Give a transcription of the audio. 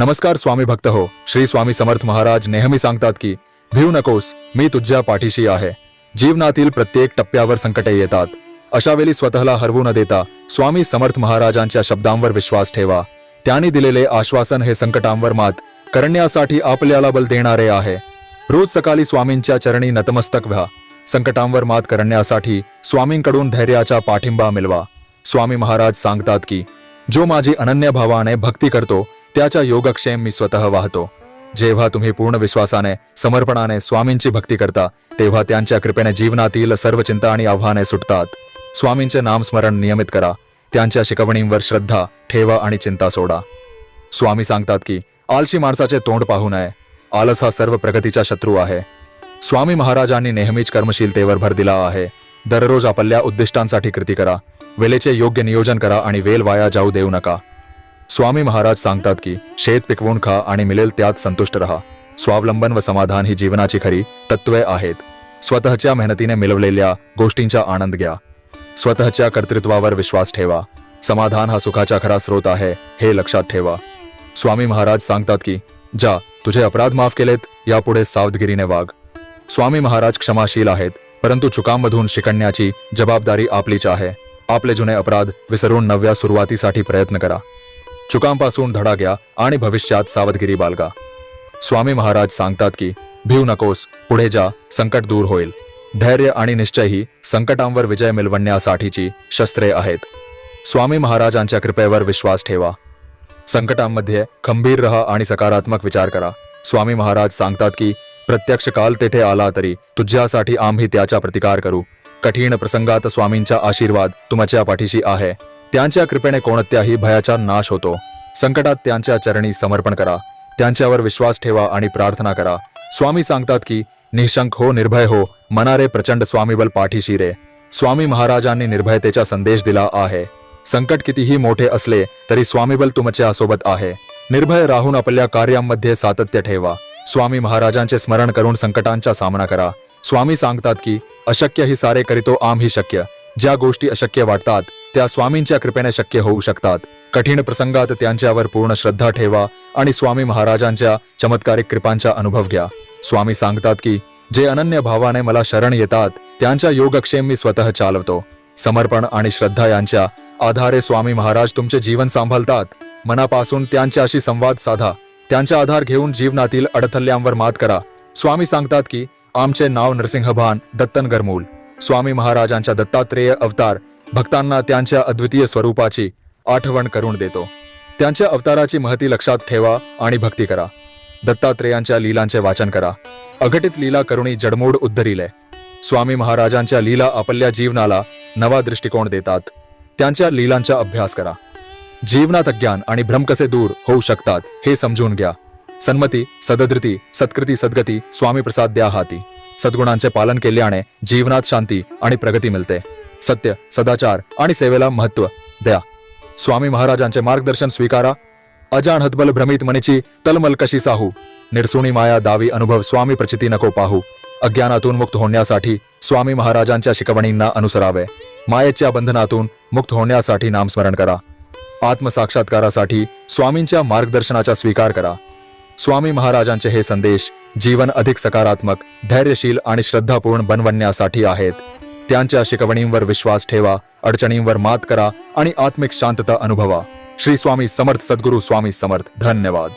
नमस्कार स्वामी भक्त हो. श्री स्वामी समर्थ महाराज नेहमी सांगतात की भिवू नकोस मी तुझ्या पाठीशी आहे. जीवनातील प्रत्येक टप्प्यावर संकटे येतात. अशा वेळी स्वतःला हरवू न देता स्वामी समर्थ महाराजांच्या शब्दांवर विश्वास ठेवा. त्यांनी दिलेले आश्वासन हे संकटांवर मात करण्यासाठी आपल्याला बल देणारे आहे. रोज सकाळी स्वामींच्या चरणी नतमस्तक व्हा. संकटांवर मात करण्यासाठी स्वामींकडून धैर्याचा पाठिंबा मिळवा. स्वामी महाराज सांगतात की जो माझी अनन्य भावाने भक्ती करतो त्याच्या योगक्षेम मी स्वतः वाहतो. जेव्हा तुम्ही पूर्ण विश्वासाने समर्पणाने स्वामींची भक्ती करता तेव्हा त्यांच्या कृपेने जीवनातील सर्व चिंता आणि आव्हाने सुटतात. स्वामींचे नामस्मरण नियमित करा. त्यांच्या शिकवणींवर श्रद्धा ठेवा आणि चिंता सोडा. स्वामी सांगतात की आलशी माणसाचे तोंड पाहू नये. आलस हा सर्व प्रगतीचा शत्रू आहे. स्वामी महाराजांनी नेहमीच कर्मशीलतेवर भर दिला आहे. दररोज आपल्या उद्दिष्टांसाठी कृती करा. वेळेचे योग्य नियोजन करा आणि वेल वाया जाऊ देऊ नका. स्वामी महाराज सांगतात की शेत पिकवून खा आणि मिळेल त्यात संतुष्ट रहा. स्वावलंबन व समाधान ही जीवनाची खरी तत्वे आहेत. स्वतःच्या मेहनतीने मिळवलेल्या गोष्टींचा आनंद घ्या. स्वतःच्या कर्तृत्वावर विश्वास ठेवा. समाधान हा सुखाचा खरा स्रोत आहे हे लक्षात ठेवा. स्वामी महाराज सांगतात की जा तुझे अपराध माफ केलेत यापुढे सावधगिरीने वाघ स्वामी महाराज क्षमाशील आहेत परंतु चुकांमधून शिकण्याची जबाबदारी आपलीच आहे. आपले जुने अपराध विसरून नव्या सुरुवातीसाठी प्रयत्न करा. चुकांपासून धडा घ्या आणि भविष्यात सावधगिरी बाळगा. स्वामी महाराज सांगतात की भिव नकोस पुढे जा संकट दूर होईल. धैर्य आणि निश्चय ही संकटांवर विजय मिळवण्यासाठीची शस्त्रे आहेत. स्वामी महाराजांच्या कृपेवर विश्वास ठेवा. संकटांमध्ये खंबीर रहा आणि सकारात्मक विचार करा. स्वामी महाराज सांगतात की प्रत्यक्ष काल तेथे आला तरी तुझ्यासाठी आम्ही त्याचा प्रतिकार करू. कठीण प्रसंगात स्वामींचा आशीर्वाद तुमच्या पाठीशी आहे. त्यांच्या कृपेने कोणत्याही भयाचा नाश होतो. संकटात त्यांच्या चरणी समर्पण करा. त्यांच्यावर विश्वास ठेवा आणि प्रार्थना करा. स्वामी सांगतात की निशंक हो निर्भय हो मनारे प्रचंड स्वामीबल पाठीशी रे स्वामी महाराजांनी निर्भयतेचा संदेश दिला आहे. संकट कितीही मोठे असले तरी स्वामीबल तुमच्यासोबत आहे. निर्भय राहून आपल्या कार्यांमध्ये सातत्य ठेवा. स्वामी महाराजांचे स्मरण करून संकटांचा सामना करा. स्वामी सांगतात की अशक्य ही सारे करीतो आम्ही शक्य. ज्या गोष्टी अशक्य वाटतात त्या स्वामींच्या कृपेने शक्य होऊ शकतात. कठीण प्रसंगात त्यांच्यावर पूर्ण श्रद्धा ठेवा आणि स्वामी महाराजांच्या चमत्कारिक कृपांचा अनुभव घ्या. स्वामी सांगतात की जे अनन्य भावाने मला शरण येतात त्यांच्या योगक्षेम मी स्वतः चालवतो. समर्पण आणि श्रद्धा यांच्या आधारे स्वामी महाराज तुमचे जीवन सांभाळतात. मनापासून त्यांच्याशी संवाद साधा. त्यांचा आधार घेऊन जीवनातील अडथल्यांवर मात करा. स्वामी सांगतात की आमचे नाव नरसिंहभान दत्तनगर मूल स्वामी महाराजांच्या दत्तात्रेय अवतार भक्तांना त्यांच्या अद्वितीय स्वरूपाची आठवण करून देतो. त्यांच्या अवताराची महती लक्षात ठेवा आणि भक्ती करा. दत्तात्रेयांच्या लीलांचे वाचन करा. अघटित लीला करुणी जडमोड उद्धरिले. स्वामी महाराजांच्या लीला आपल्या जीवनाला नवा दृष्टिकोन देतात. त्यांच्या लीलांचा अभ्यास करा. जीवनात अज्ञान आणि भ्रम कसे दूर होऊ शकतात हे समजून घ्या. सन्मती सदधृती सत्कृती सद्गती स्वामी प्रसाद द्या हाती सद्गुणांचे पालन केल्याने जीवनात शांती आणि प्रगती मिळते. सत्य सदाचार आणि सेवेला महत्त्व द्या. स्वामी महाराजांचे मार्गदर्शन स्वीकारा. अजाण हतबल भ्रमित मनीची तलमल कशी साहू? निरसुणी माया दावी अनुभव स्वामी प्रचिती नको पाहू. अज्ञानातून मुक्त होण्यासाठी स्वामी महाराजांच्या शिकवणींना अनुसरावे. मायेच्या बंधनातून मुक्त होण्यासाठी नामस्मरण करा. आत्मसाक्षात्कारासाठी स्वामींच्या मार्गदर्शनाचा स्वीकार करा. स्वामी महाराजांचे हे संदेश जीवन अधिक सकारात्मक धैर्यशील आणि श्रद्धापूर्ण बनवण्यासाठी आहेत. त्यांच्या शिकवणींवर विश्वास ठेवा अडचणींवर मात करा आणि आत्मिक शांतता अनुभवा. श्री स्वामी समर्थ सद्गुरू स्वामी समर्थ. धन्यवाद.